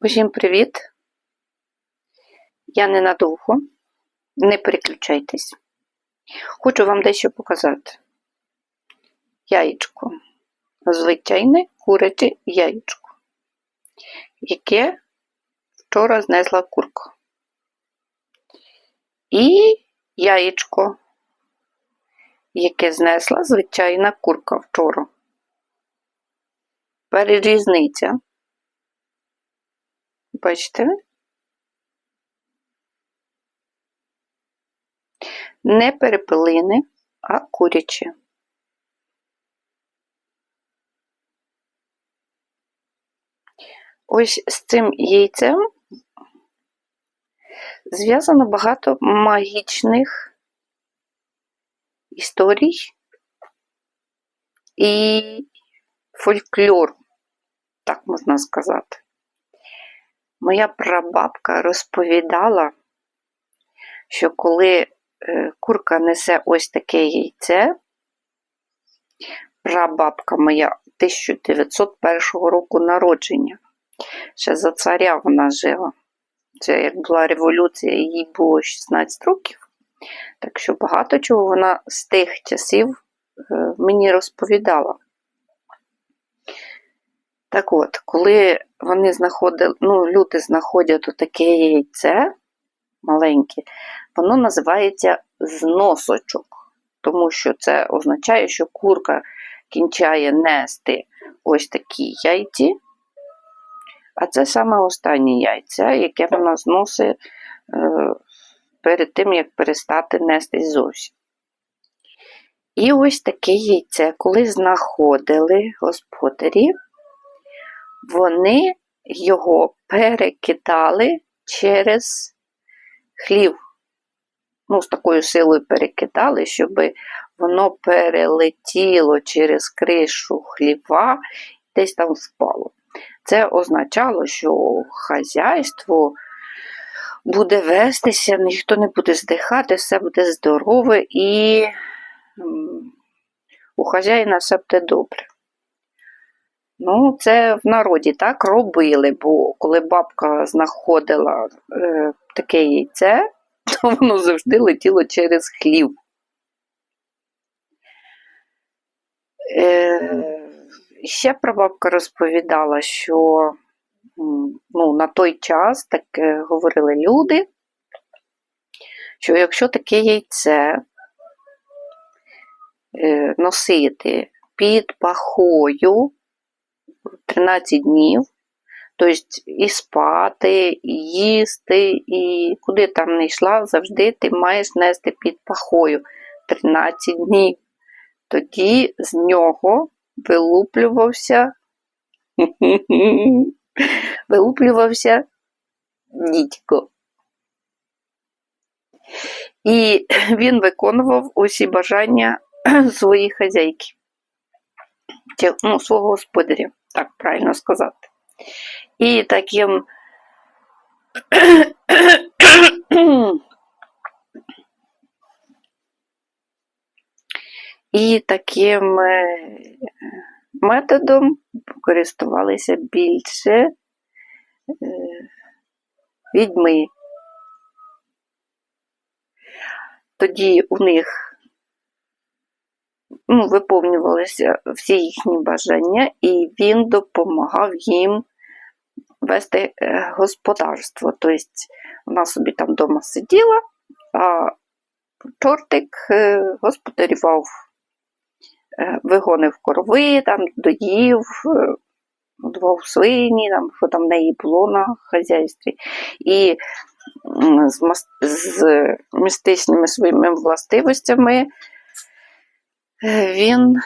Усім привіт! Я ненадовго, не переключайтесь. Хочу вам дещо показати. Яєчко. Звичайне куряче яєчко, яке вчора знесла курка. І яєчко, яке знесла звичайна курка вчора. Перерізниця. Бачите? Не перепелини, а курячі. Ось з цим яйцем зв'язано багато магічних історій і фольклору, так можна сказати. Моя прабабка розповідала, що коли е, курка несе ось таке яйце, прабабка моя 1901 року народження, ще за царя вона жила. Це як була революція, їй було 16 років. Так що багато чого вона з тих часів е, мені розповідала. Так от, коли вони знаходили, ну, люди знаходять таке яйце маленьке, воно називається зносочок, тому що це означає, що курка кінчає нести ось такі яйці, а це саме останнє яйце, яке вона зносить е, перед тим, як перестати нести зовсім. І ось таке яйце, коли знаходили господарі, вони його перекидали через хлів. Ну, з такою силою перекидали, щоб воно перелетіло через кришу хліва десь там впало. Це означало, що хазяйство буде вестися, ніхто не буде здихати, все буде здорове і у хазяїна все буде добре. Ну, це в народі так робили, бо коли бабка знаходила е, таке яйце, то воно завжди летіло через хлів. Е, Ще прабабка розповідала, що ну, на той час так е, говорили люди, що якщо таке яйце е, носити під пахою, 13 днів. Тобто і спати, і їсти, і куди там не йшла, завжди ти маєш нести під пахою 13 днів. Тоді з нього вилуплювався, вилуплювався дідько. І він виконував усі бажання своїх хазяйки, ну, свого господаря так правильно сказати. І таким і таким е, методом користувалися більше е, відьми. Тоді у них ну, виповнювалися всі їхні бажання, і він допомагав їм вести е, господарство. Тобто вона собі там вдома сиділа, а чортик е, господарював, е, вигонив корови, там, доїв, годував свині, там, що там в неї було на хазяйстві. І з, містичними своїми властивостями він,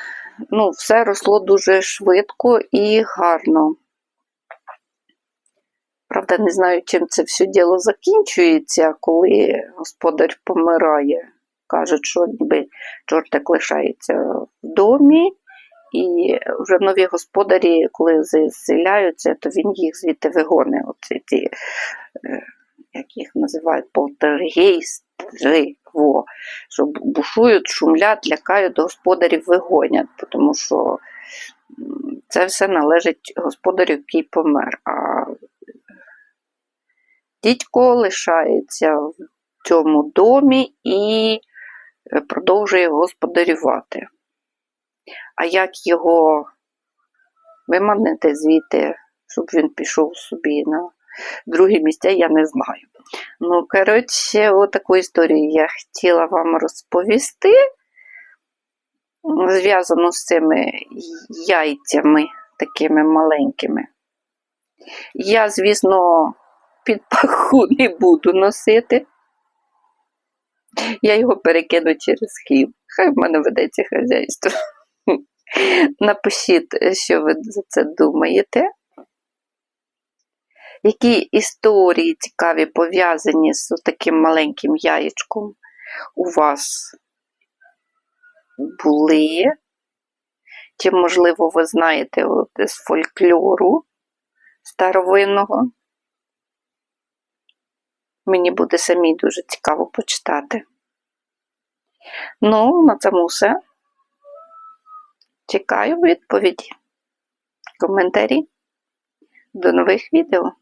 ну, все росло дуже швидко і гарно. Правда, не знаю, чим це все діло закінчується, коли господар помирає. Кажуть, що ніби чортик лишається в домі, і вже нові господарі, коли заселяються, то він їх звідти вигоне. Оці ті, е, як їх називають, полтергейстри во, що бушують, шумлять, лякають, господарів вигонять, тому що це все належить господарю, який помер. А Дідько лишається в цьому домі і продовжує господарювати. А як його виманити звідти, щоб він пішов собі на друге місця, я не знаю. Ну, коротше, отаку історію я хотіла вам розповісти. Зв'язану з цими яйцями такими маленькими. Я, звісно, під паху не буду носити. Я його перекину через хліб. Хай в мене ведеться хазяйство. Напишіть, що ви за це думаєте. Які історії цікаві пов'язані з таким маленьким яєчком у вас були? Чи, можливо, ви знаєте от, з фольклору старовинного? Мені буде самі дуже цікаво почитати. Ну, на цьому все. Чекаю відповіді. Коментарі. До нових відео.